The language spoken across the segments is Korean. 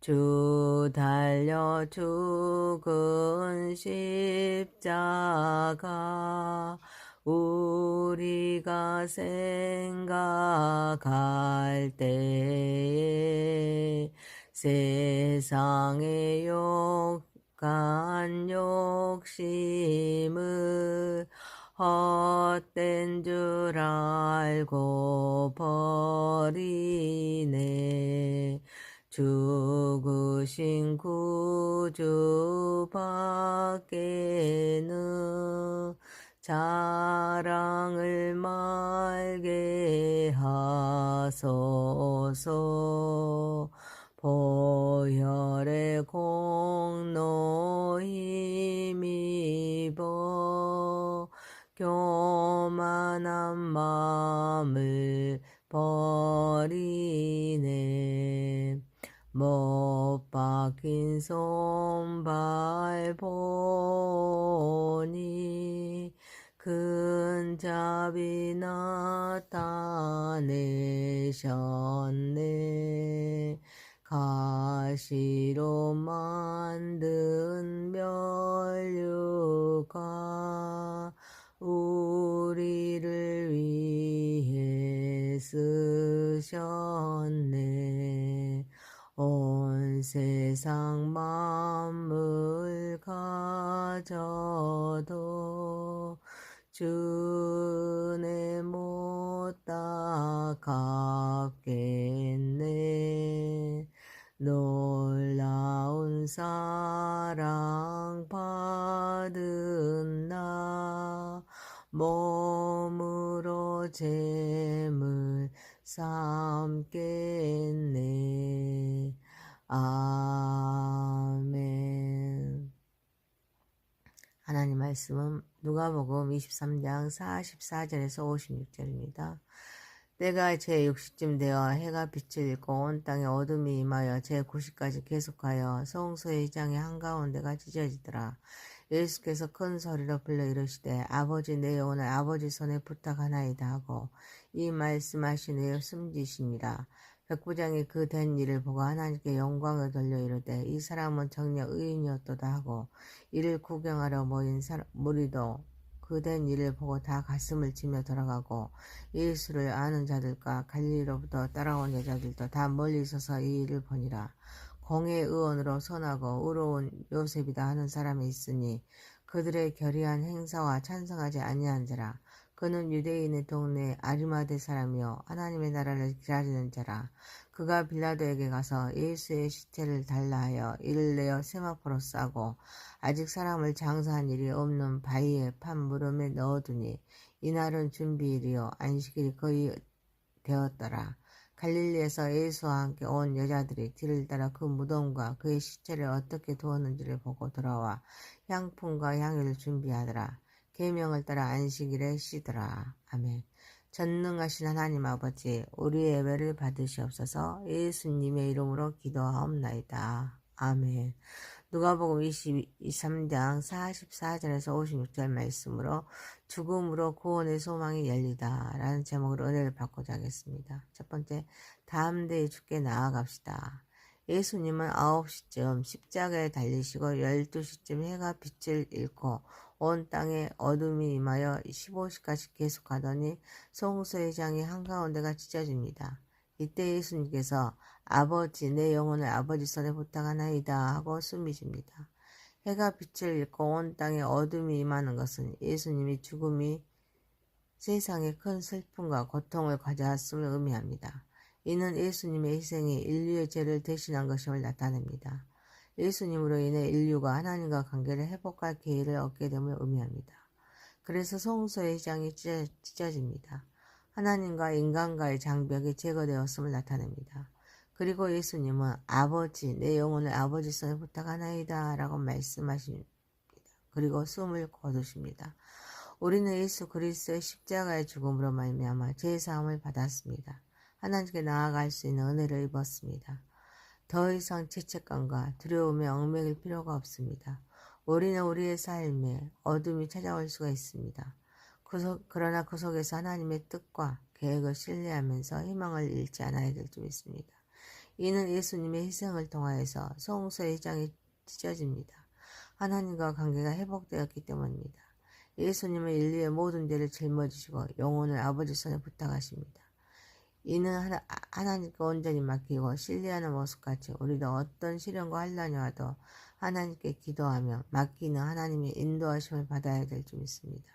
주 달려 죽은 십자가 우리가 생각할 때에 세상의 욕간 욕심을 헛된 줄 알고 버리네 죽으신 구주 밖에는 자랑을 말게 하소서. 보혈의 공로 힘입어 교만한 마음을 버리네 못 박힌 손발 보니 큰 자비 나타내셨네. 가시로 만든 멸류가 우리를 위해 쓰셨네 온 세상 만물 가져도 주네 못다 갚겠네. 놀라운 사랑 받은 나 몸으로 재물 삼겠네 아멘 하나님 말씀은 누가복음 23장 44절에서 56절입니다. 때가 제 60쯤 되어 해가 빛을 잃고 온 땅에 어둠이 임하여 제 90까지 계속하여 성소의 장의 한가운데가 찢어지더라. 예수께서 큰 소리로 불러 이르시되 아버지 내 영혼을 아버지 손에 부탁하나이다 하고 이 말씀하신 후에 숨지시니라. 백부장이 그 된 일을 보고 하나님께 영광을 돌려 이르되 이 사람은 정녕 의인이었도다 하고 이를 구경하러 모인 무리도 그 된 일을 보고 다 가슴을 치며 돌아가고 예수를 아는 자들과 갈릴리로부터 따라온 여자들도 다 멀리 있어서 이 일을 보니라. 공의 의원으로 선하고 의로운 요셉이다 하는 사람이 있으니 그들의 결의한 행사와 찬성하지 아니한 자라. 그는 유대인의 동네 아리마대 사람이요 하나님의 나라를 기다리는 자라. 그가 빌라도에게 가서 예수의 시체를 달라 하여 이를 내어 세마포로 싸고 아직 사람을 장사한 일이 없는 바위에 판 무름에 넣어두니 이날은 준비일이요 안식일이 거의 되었더라. 갈릴리에서 예수와 함께 온 여자들이 뒤를 따라 그 무덤과 그의 시체를 어떻게 두었는지를 보고 돌아와 향품과 향유를 준비하더라. 계명을 따라 안식일에 쉬더라. 아멘. 전능하신 하나님 아버지, 우리의 예배를 받으시옵소서 예수님의 이름으로 기도하옵나이다. 아멘. 누가복음 23장 44절에서 56절 말씀으로 죽음으로 구원의 소망이 열리다 라는 제목으로 은혜를 받고자 하겠습니다. 첫 번째, 다음 대에 죽게 나아갑시다. 예수님은 9시쯤 십자가에 달리시고 12시쯤 해가 빛을 잃고 온 땅에 어둠이 임하여 15시까지 계속하더니 성소의 장이 한가운데가 찢어집니다. 이때 예수님께서 아버지 내 영혼을 아버지 손에 부탁하나이다 하고 숨이십니다. 해가 빛을 잃고 온 땅에 어둠이 임하는 것은 예수님이 죽음이 세상에 큰 슬픔과 고통을 가져왔음을 의미합니다. 이는 예수님의 희생이 인류의 죄를 대신한 것임을 나타냅니다. 예수님으로 인해 인류가 하나님과 관계를 회복할 기회를 얻게 됨을 의미합니다. 그래서 성소의 회장이 찢어집니다. 하나님과 인간과의 장벽이 제거되었음을 나타냅니다. 그리고 예수님은 아버지, 내 영혼을 아버지 손에 부탁하나이다 라고 말씀하십니다. 그리고 숨을 거두십니다. 우리는 예수 그리스도의 십자가의 죽음으로 말미암아 죄 사함을 받았습니다. 하나님께 나아갈 수 있는 은혜를 입었습니다. 더 이상 죄책감과 두려움에 얽매일 필요가 없습니다. 우리는 우리의 삶에 어둠이 찾아올 수가 있습니다. 그 속, 그러나 그 속에서 하나님의 뜻과 계획을 신뢰하면서 희망을 잃지 않아야 될 줄 믿습니다. 이는 예수님의 희생을 통하여서 성소의 회장이 찢어집니다. 하나님과 관계가 회복되었기 때문입니다. 예수님은 인류의 모든 죄를 짊어지시고 영혼을 아버지 손에 부탁하십니다. 이는 하나, 하나님께 온전히 맡기고 신뢰하는 모습같이 우리도 어떤 시련과 환란이 와도 하나님께 기도하며 맡기는 하나님의 인도하심을 받아야 될 줄 믿습니다.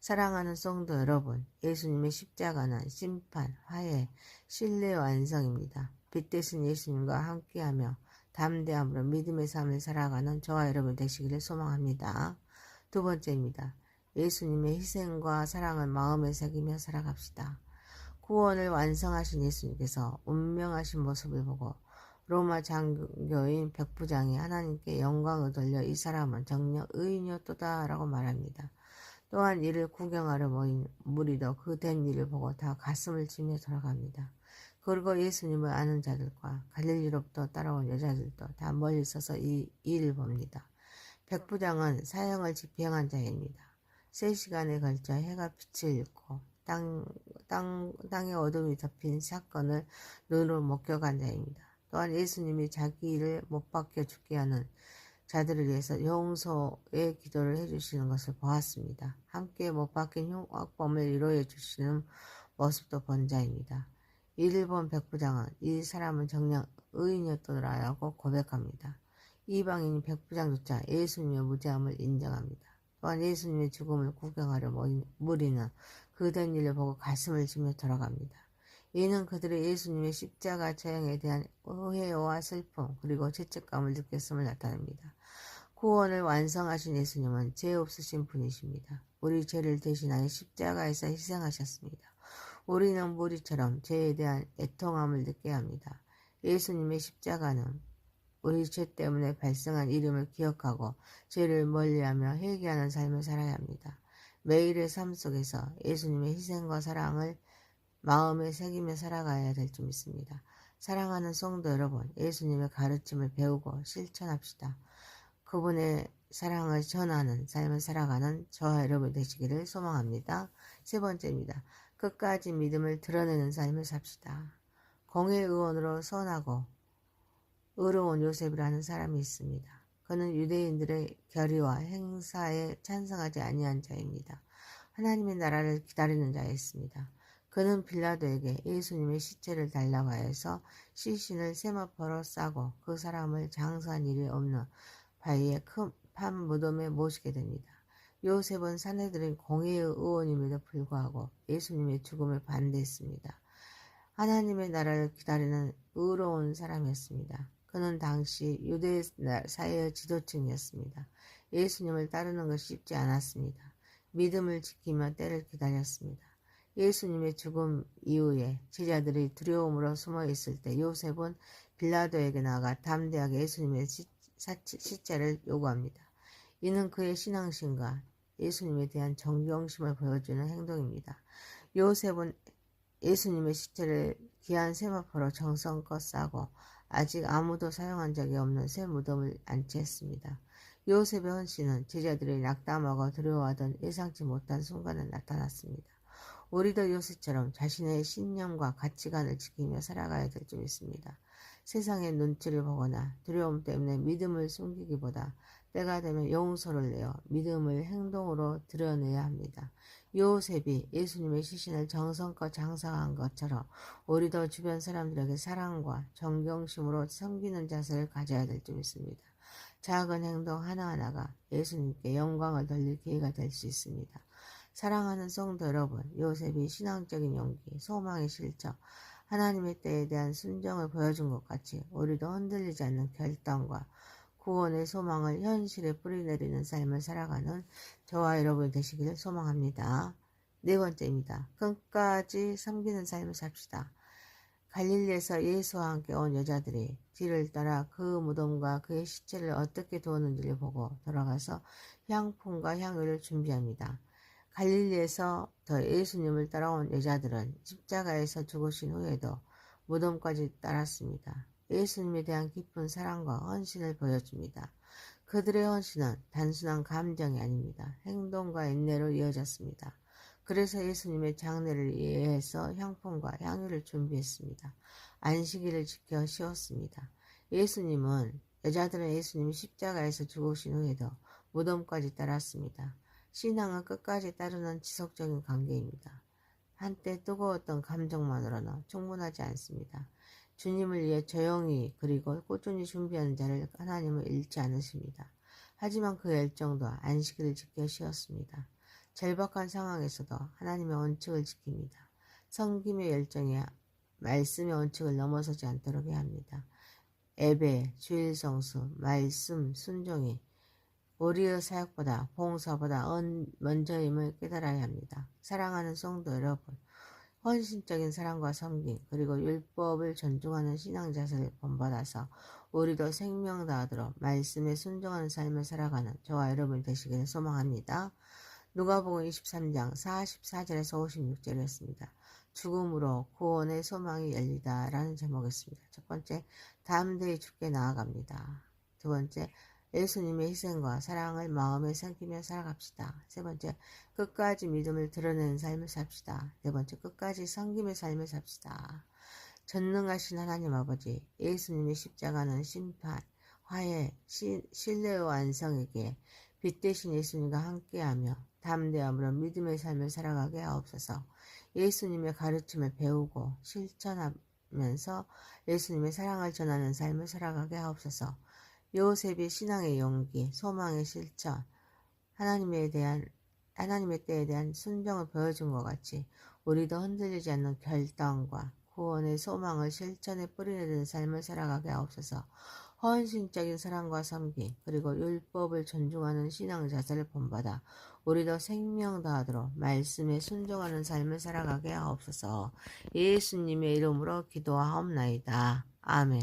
사랑하는 성도 여러분, 예수님의 십자가는 심판, 화해, 신뢰의 완성입니다. 빛 대신 예수님과 함께하며 담대함으로 믿음의 삶을 살아가는 저와 여러분 되시기를 소망합니다. 두 번째입니다. 예수님의 희생과 사랑을 마음에 새기며 살아갑시다. 구원을 완성하신 예수님께서 운명하신 모습을 보고 로마 장교인 백부장이 하나님께 영광을 돌려 이 사람은 정녕 의인이었도다 라고 말합니다. 또한 이를 구경하러 모인 무리도 그 된 일을 보고 다 가슴을 치며 돌아갑니다. 그리고 예수님을 아는 자들과 갈릴리로부터 따라온 여자들도 다 멀리 서서 이 일을 봅니다. 백부장은 사형을 집행한 자입니다. 세 시간에 걸쳐 해가 빛을 잃고 땅, 땅, 땅에 어둠이 덮인 사건을 눈으로 목격한 자입니다. 또한 예수님이 자기 일을 못 박혀 죽게 하는 자들을 위해서 용서의 기도를 해주시는 것을 보았습니다. 함께 못 박힌 흉악범을 위로해 주시는 모습도 본 자입니다. 일본 백부장은 이 사람은 정녕 의인이었더라라고 고백합니다. 이방인 백부장조차 예수님의 무죄함을 인정합니다. 또한 예수님의 죽음을 구경하려 무리는 그된 일을 보고 가슴을 치며 돌아갑니다. 이는 그들의 예수님의 십자가 처형에 대한 오해와 슬픔 그리고 죄책감을 느꼈음을 나타냅니다. 구원을 완성하신 예수님은 죄 없으신 분이십니다. 우리 죄를 대신하여 십자가에서 희생하셨습니다. 우리는 무리처럼 죄에 대한 애통함을 느껴야 합니다. 예수님의 십자가는 우리 죄 때문에 발생한 이름을 기억하고 죄를 멀리하며 회개하는 삶을 살아야 합니다. 매일의 삶 속에서 예수님의 희생과 사랑을 마음에 새기며 살아가야 될 줄 믿습니다. 사랑하는 성도 여러분, 예수님의 가르침을 배우고 실천합시다. 그분의 사랑을 전하는 삶을 살아가는 저와 여러분 되시기를 소망합니다. 세 번째입니다. 끝까지 믿음을 드러내는 삶을 삽시다. 공의 의원으로 선하고 의로운 요셉이라는 사람이 있습니다. 그는 유대인들의 결의와 행사에 찬성하지 아니한 자입니다. 하나님의 나라를 기다리는 자였습니다. 그는 빌라도에게 예수님의 시체를 달라고 하여서 시신을 세마포로 싸고 그 사람을 장사한 일이 없는 바위에 큰판 무덤에 모시게 됩니다. 요셉은 사내들은 공의의 의원임에도 불구하고 예수님의 죽음을 반대했습니다. 하나님의 나라를 기다리는 의로운 사람이었습니다. 그는 당시 유대 사회의 지도층이었습니다. 예수님을 따르는 것이 쉽지 않았습니다. 믿음을 지키며 때를 기다렸습니다. 예수님의 죽음 이후에 제자들이 두려움으로 숨어 있을 때 요셉은 빌라도에게 나가 담대하게 예수님의 시체를 요구합니다. 이는 그의 신앙심과 예수님에 대한 정경심을 보여주는 행동입니다. 요셉은 예수님의 시체를 귀한 세마포로 정성껏 싸고 아직 아무도 사용한 적이 없는 새 무덤을 안치했습니다. 요셉의 헌신은 제자들이 낙담하고 두려워하던 예상치 못한 순간에 나타났습니다. 우리도 요셉처럼 자신의 신념과 가치관을 지키며 살아가야 될 줄 믿습니다. 세상의 눈치를 보거나 두려움 때문에 믿음을 숨기기보다 때가 되면 용서를 내어 믿음을 행동으로 드러내야 합니다. 요셉이 예수님의 시신을 정성껏 장사한 것처럼 우리도 주변 사람들에게 사랑과 존경심으로 섬기는 자세를 가져야 될 줄 믿습니다. 작은 행동 하나하나가 예수님께 영광을 돌릴 기회가 될 수 있습니다. 사랑하는 성도 여러분, 요셉이 신앙적인 용기, 소망의 실적, 하나님의 때에 대한 순정을 보여준 것 같이 우리도 흔들리지 않는 결단과 구원의 소망을 현실에 뿌리내리는 삶을 살아가는 저와 여러분이 되시기를 소망합니다. 네 번째입니다. 끝까지 섬기는 삶을 삽시다. 갈릴리에서 예수와 함께 온 여자들이 뒤를 따라 그 무덤과 그의 시체를 어떻게 도우는지를 보고 돌아가서 향품과 향유를 준비합니다. 갈릴리에서 더 예수님을 따라온 여자들은 십자가에서 죽으신 후에도 무덤까지 따랐습니다. 예수님에 대한 깊은 사랑과 헌신을 보여줍니다. 그들의 헌신은 단순한 감정이 아닙니다. 행동과 인내로 이어졌습니다. 그래서 예수님의 장례를 이해해서 향품과 향유를 준비했습니다. 안식일을 지켜 쉬었습니다. 예수님은 여자들은 예수님이 십자가에서 죽으신 후에도 무덤까지 따랐습니다. 신앙은 끝까지 따르는 지속적인 관계입니다. 한때 뜨거웠던 감정만으로는 충분하지 않습니다. 주님을 위해 조용히 그리고 꾸준히 준비하는 자를 하나님은 잃지 않으십니다. 하지만 그 열정도 안식일을 지켜 쉬었습니다. 절박한 상황에서도 하나님의 원칙을 지킵니다. 성김의 열정이 말씀의 원칙을 넘어서지 않도록 해야 합니다. 예배, 주일 성수, 말씀, 순종이 우리의 사역보다 봉사보다 먼저임을 깨달아야 합니다. 사랑하는 성도 여러분, 헌신적인 사랑과 섬김 그리고 율법을 존중하는 신앙 자세를 본받아서 우리도 생명 다하도록 말씀에 순종하는 삶을 살아가는 저와 여러분 되시기를 소망합니다. 누가복음 23장 44절에서 56절이었습니다. 죽음으로 구원의 소망이 열리다 라는 제목이었습니다. 첫 번째, 담대히 죽게 나아갑니다. 두 번째, 예수님의 희생과 사랑을 마음에 생기며 살아갑시다. 세 번째, 끝까지 믿음을 드러내는 삶을 삽시다. 네 번째, 끝까지 성김의 삶을 삽시다. 전능하신 하나님 아버지, 예수님의 십자가는 심판, 화해, 시, 신뢰와 완성에게 빛 대신 예수님과 함께하며 담대함으로 믿음의 삶을 살아가게 하옵소서. 예수님의 가르침을 배우고 실천하면서 예수님의 사랑을 전하는 삶을 살아가게 하옵소서. 요셉의 신앙의 용기, 소망의 실천, 하나님에 대한 하나님의 때에 대한 순정을 보여준 것 같이 우리도 흔들리지 않는 결단과 구원의 소망을 실천에 뿌리내는 삶을 살아가게 하옵소서. 헌신적인 사랑과 섬김 그리고 율법을 존중하는 신앙 자세를 본받아 우리도 생명 다하도록 말씀에 순종하는 삶을 살아가게 하옵소서. 예수님의 이름으로 기도하옵나이다. 아멘.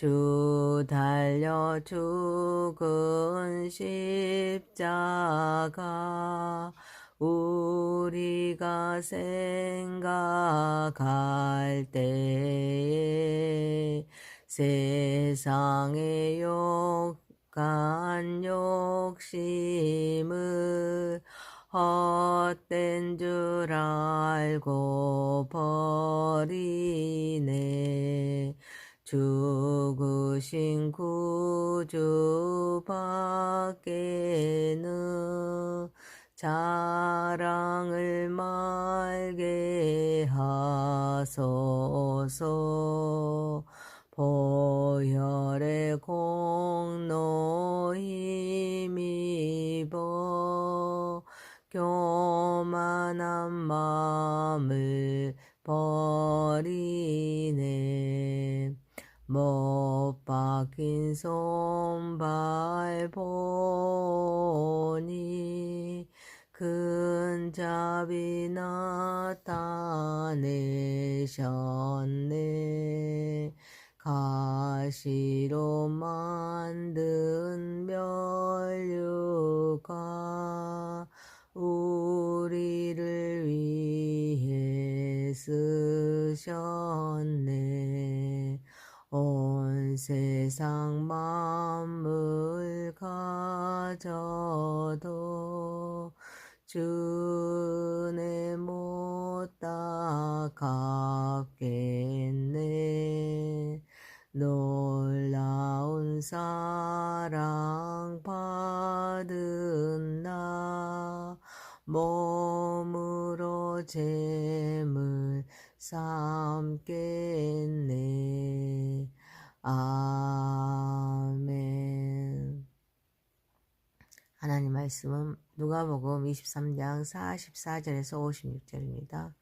주 달려 죽은 십자가 우리가 생각할 때에 세상의 욕 악한 욕심을 헛된 줄 알고 버리네. 죽으신 구주 밖에는 자랑을 말게 하소서. 보혈의 공로 힘입어 미련한 마음을 버리네 못 박힌 손발 보니 큰 자비 나타내셨네. 가시로 만든 면류가 우리를 위해 쓰셨네 온 세상 만물 가져도 주네 못다 갚겠네. 놀라운 사랑 받은 나 몸으로 재물 삼겠네 아멘 하나님 말씀은 누가복음 23장 44절에서 56절입니다.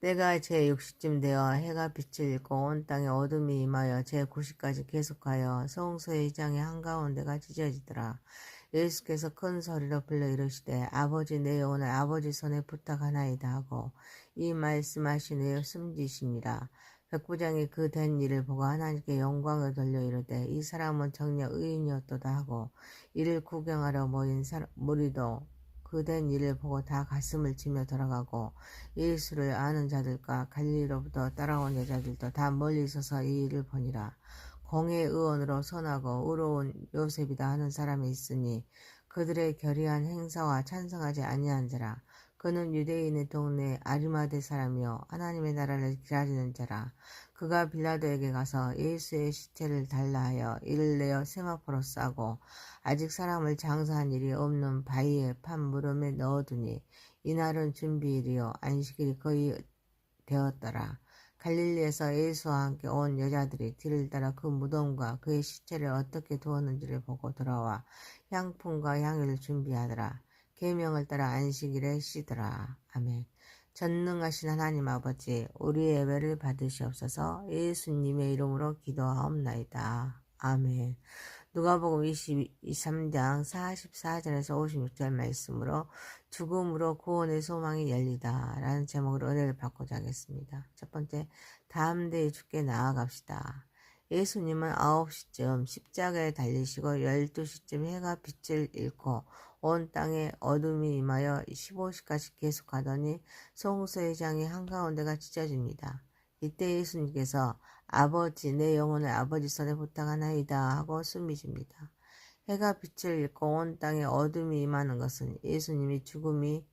때가 제 60쯤 되어 해가 빛을 잃고 온 땅에 어둠이 임하여 제 90까지 계속하여 성소의 장의 한가운데가 찢어지더라. 예수께서 큰 소리로 불러 이르시되 아버지 내 영혼을 아버지 손에 부탁하나이다 하고 이 말씀하신 후에 숨지시니라. 백부장이 그 된 일을 보고 하나님께 영광을 돌려 이르되 이 사람은 정녕 의인이었도다 하고 이를 구경하러 모인 무리도 그 된 일을 보고 다 가슴을 치며 돌아가고 예수를 아는 자들과 갈리로부터 따라온 여자들도 다 멀리 있어서 이 일을 보니라. 공의 의원으로 선하고 의로운 요셉이다 하는 사람이 있으니 그들의 결의한 행사와 찬성하지 아니한 자라. 그는 유대인의 동네 아리마대 사람이요 하나님의 나라를 기다리는 자라. 그가 빌라도에게 가서 예수의 시체를 달라 하여 이를 내어 세마포로 싸고 아직 사람을 장사한 일이 없는 바위에 판 무름에 넣어두니 이날은 준비일이요 안식일이 거의 되었더라. 갈릴리에서 예수와 함께 온 여자들이 뒤를 따라 그 무덤과 그의 시체를 어떻게 두었는지를 보고 돌아와 향품과 향유를 준비하더라. 계명을 따라 안식일에 쉬더라. 아멘. 전능하신 하나님 아버지, 우리의 예배를 받으시옵소서 예수님의 이름으로 기도하옵나이다. 아멘. 누가복음 23장 44절에서 56절 말씀으로 죽음으로 구원의 소망이 열리다 라는 제목으로 은혜를 받고자 하겠습니다. 첫 번째, 다음 대에 죽게 나아갑시다. 예수님은 9시쯤 십자가에 달리시고 12시쯤 해가 빛을 잃고 온 땅에 어둠이 임하여 15시까지 계속하더니 송수의 장이 한가운데가 찢어집니다. 이때 예수님께서 아버지 내 영혼을 아버지 손에 부탁하나이다 하고 숨이십니다. 해가 빛을 잃고 온 땅에 어둠이 임하는 것은 예수님이 죽음이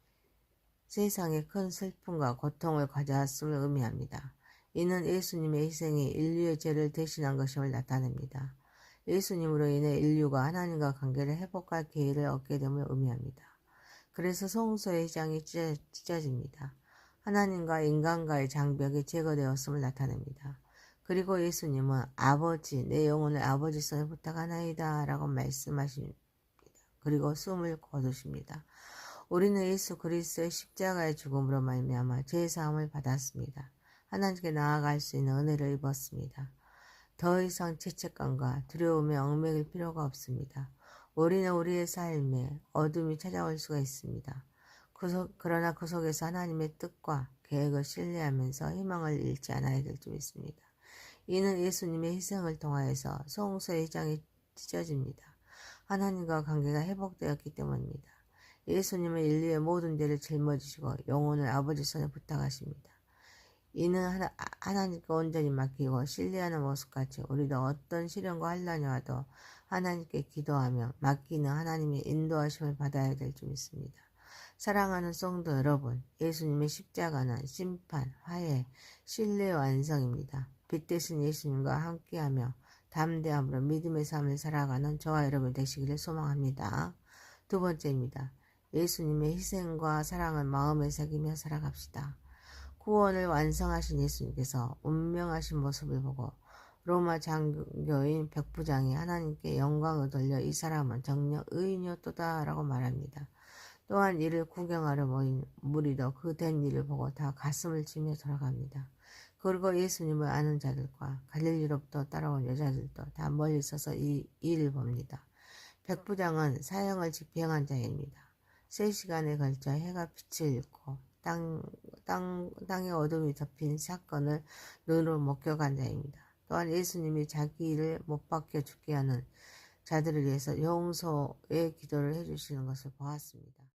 세상에 큰 슬픔과 고통을 가져왔음을 의미합니다. 이는 예수님의 희생이 인류의 죄를 대신한 것임을 나타냅니다. 예수님으로 인해 인류가 하나님과 관계를 회복할 기회를 얻게 됨을 의미합니다. 그래서 성소의 장이 찢어집니다. 하나님과 인간과의 장벽이 제거되었음을 나타냅니다. 그리고 예수님은 아버지 내 영혼을 아버지 손에 부탁하나이다 라고 말씀하십니다. 그리고 숨을 거두십니다. 우리는 예수 그리스도의 십자가의 죽음으로 말미암아 죄 사함을 받았습니다. 하나님께 나아갈 수 있는 은혜를 입었습니다. 더 이상 죄책감과 두려움에 얽매일 필요가 없습니다. 우리는 우리의 삶에 어둠이 찾아올 수가 있습니다. 그 속, 그러나 그 속에서 하나님의 뜻과 계획을 신뢰하면서 희망을 잃지 않아야 될 줄 믿습니다. 이는 예수님의 희생을 통하여서 성소의 장이 찢어집니다. 하나님과 관계가 회복되었기 때문입니다. 예수님은 인류의 모든 죄를 짊어지시고 영혼을 아버지 손에 부탁하십니다. 이는 하나, 하나 님께 온전히 맡기고 신뢰하는 모습같이 우리도 어떤 시련과 환란이 와도 하나님께 기도하며 맡기는 하나님의 인도하심을 받아야 될 줄 믿습니다. 사랑하는 성도 여러분, 예수님의 십자가는 심판, 화해, 신뢰 완성입니다. 빛 대신 예수님과 함께하며 담대함으로 믿음의 삶을 살아가는 저와 여러분 되시기를 소망합니다. 두 번째입니다. 예수님의 희생과 사랑을 마음에 새기며 살아갑시다. 구원을 완성하신 예수님께서 운명하신 모습을 보고 로마 장교인 백부장이 하나님께 영광을 돌려 이 사람은 정녕 의인이었도다 라고 말합니다. 또한 이를 구경하러 모인 무리도 그 된 일을 보고 다 가슴을 치며 돌아갑니다. 그리고 예수님을 아는 자들과 갈릴리로부터 따라온 여자들도 다 멀리 서서 이 일을 봅니다. 백부장은 사형을 집행한 자입니다. 세 시간에 걸쳐 해가 빛을 잃고 땅, 땅, 땅에 어둠이 덮인 사건을 눈으로 목격한 자입니다. 또한 예수님이 자기 일을 못 박혀 죽게 하는 자들을 위해서 용서의 기도를 해주시는 것을 보았습니다.